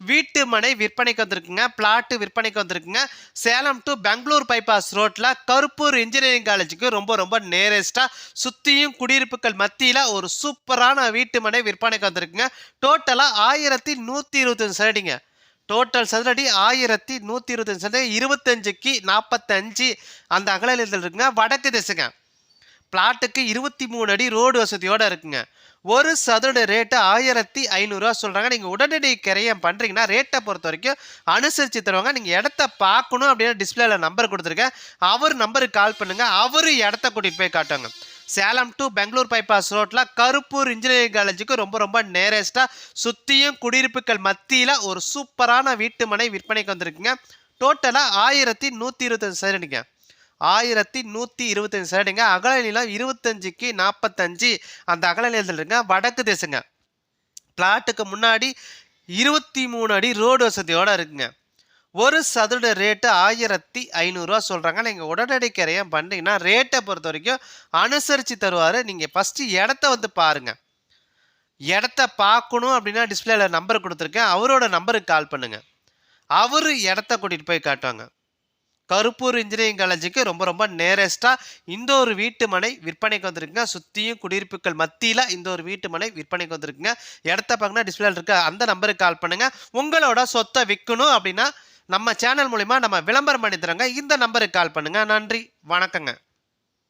வீட்டு மனை விற்பனைக்கு வந்திருக்குங்க பிளாட்டு விற்பனைக்கு வந்திருக்குங்க. சேலம் டு பெங்களூர் பைபாஸ் ரோட்டில் கருப்பூர் இன்ஜினியரிங் காலேஜுக்கு ரொம்ப ரொம்ப நேரஸ்ட்டாக சுற்றியும் குடியிருப்புகள் மத்தியில் ஒரு சூப்பரான வீட்டு மனை விற்பனைக்கு வந்திருக்குங்க. டோட்டலாக ஆயிரத்தி நூற்றி இருபத்தஞ்சு சரடிங்க டோட்டல் சதுரடி ஆயிரத்தி நூற்றி இருபத்தஞ்சு சதுரடி இருபத்தஞ்சுக்கு நாற்பத்தஞ்சு அந்த அகலத்தில் இருக்குங்க. வடக்கு திசைங்க. பிளாட்டுக்கு இருபத்தி மூணு அடி ரோடு வசதியோடு இருக்குங்க. ஒரு சதுர ரேட்டு ஆயிரத்தி ஐநூறுரூவா சொல்கிறாங்க நீங்கள் உடனடி கிரையம் பண்ணுறீங்கன்னா ரேட்டை பொறுத்த வரைக்கும் அனுசரித்து தருவாங்க. நீங்கள் இடத்த பார்க்கணும் அப்படின்னு டிஸ்பிளேல நம்பர் கொடுத்துருக்கேன் அவர் நம்பருக்கு கால் பண்ணுங்கள் அவர் இடத்த கூட்டிகிட்டு போய் காட்டுவாங்க. சேலம் டு பெங்களூர் பைபாஸ் ரோட்டில் கருப்பூர் இன்ஜினியரிங் காலேஜுக்கு ரொம்ப ரொம்ப நேரஸ்ட்டாக சுற்றியும் குடியிருப்புகள் மத்தியில் ஒரு சூப்பரான வீட்டு மனை விற்பனைக்கு வந்திருக்குங்க. டோட்டலாக ஆயிரத்தி நூற்றி இருபத்தஞ்சு சதுரடிங்க ஆயிரத்தி நூற்றி இருபத்தஞ்சு சதுரடிங்க அகல நீளம் இருபத்தஞ்சுக்கு நாற்பத்தஞ்சு அந்த அகல நீளத்தில் இருங்க வடக்கு திசைங்க. பிளாட்டுக்கு முன்னாடி இருபத்தி மூணு அடி ரோடு வசதியோடு இருக்குங்க. ஒரு சதுர ரேட்டு ஆயிரத்தி ஐநூறுரூவா சொல்கிறாங்க நீங்கள் உடனடி கரையம் பண்ணுறீங்கன்னா ரேட்டை பொறுத்த வரைக்கும் அனுசரித்து தருவார். நீங்கள் ஃபஸ்ட்டு இடத்த வந்து பாருங்கள் இடத்த பார்க்கணும் அப்படின்னா டிஸ்பிளேல நம்பர் கொடுத்துருக்கேன். அவரோட நம்பருக்கு கால் பண்ணுங்கள் அவர் இடத்த கூட்டிகிட்டு போய் காட்டுவாங்க. கருப்பூர் இன்ஜினியரிங் காலேஜுக்கு ரொம்ப ரொம்ப நேரஸ்ட்டாக இந்த ஒரு வீட்டு மனை விற்பனைக்கு வந்திருக்குங்க. சுற்றியும் குடியிருப்புகள் மத்தியில் இந்த ஒரு வீட்டு மனை விற்பனைக்கு வந்திருக்குங்க. இடத்த பார்க்கணும் டிஸ்பிளே இருக்க அந்த நம்பருக்கு கால் பண்ணுங்கள் உங்களோட சொத்தை விற்கணும் அப்படின்னா நம்ம சேனல் மூலிமா நம்ம விளம்பரம் பண்ணி தரோங்க. இந்த நம்பருக்கு கால் பண்ணுங்கள் நன்றி. வணக்கங்க.